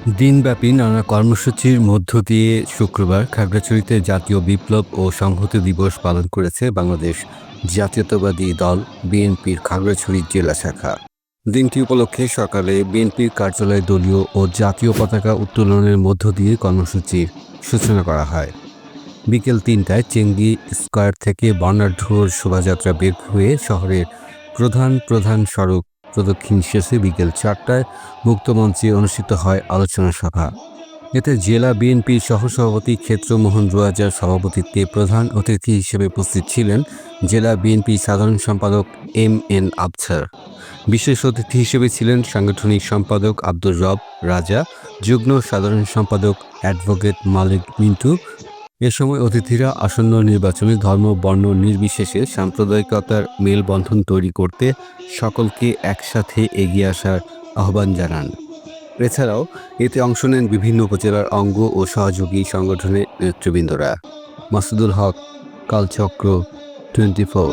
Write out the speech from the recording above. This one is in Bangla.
দিনব্যাপী নানা কর্মসূচির মধ্য দিয়ে শুক্রবার খাগড়াছড়িতে জাতীয় বিপ্লব ও সংহতি দিবস পালন করেছে বাংলাদেশ জাতীয়তাবাদী দল বিএনপির খাগড়াছড়ি জেলা শাখা। দিনটি উপলক্ষে সকালে বিএনপির কার্যালয়ে দলীয় ও জাতীয় পতাকা উত্তোলনের মধ্য দিয়ে কর্মসূচির সূচনা করা হয়। বিকেল তিনটায় চেঙ্গি স্কোয়ার থেকে বর্ণাঢ্যর শোভাযাত্রা বের হয়ে শহরের প্রধান প্রধান সড়ক প্রদক্ষিণ শেষে বিকেল চারটায় মুক্তমঞ্চে অনুষ্ঠিত হয় আলোচনা সভা। এতে জেলা বিএনপির সহসভাপতি ক্ষেত্রমোহন রোয়াজার সভাপতিত্বে প্রধান অতিথি হিসেবে উপস্থিত ছিলেন জেলা বিএনপি সাধারণ সম্পাদক এম এন আবছার। বিশেষ অতিথি হিসেবে ছিলেন সাংগঠনিক সম্পাদক আব্দুর রব রাজা, যুগ্ম সাধারণ সম্পাদক অ্যাডভোকেট মালিক মিন্টু এ সময় অতিথিরা আসন্ন নির্বাচনে ধর্ম, বর্ণ, নির্বিশেষে সাম্প্রদায়িকতার মেলবন্ধন তৈরি করতে সকলকে একসাথে এগিয়ে আসার আহ্বান জানান। এছাড়াও এতে অংশ নেন বিভিন্ন উপজেলার অঙ্গ ও সহযোগী সংগঠনের নেতৃবৃন্দরা। Masudul Haque, Kalchakra twenty four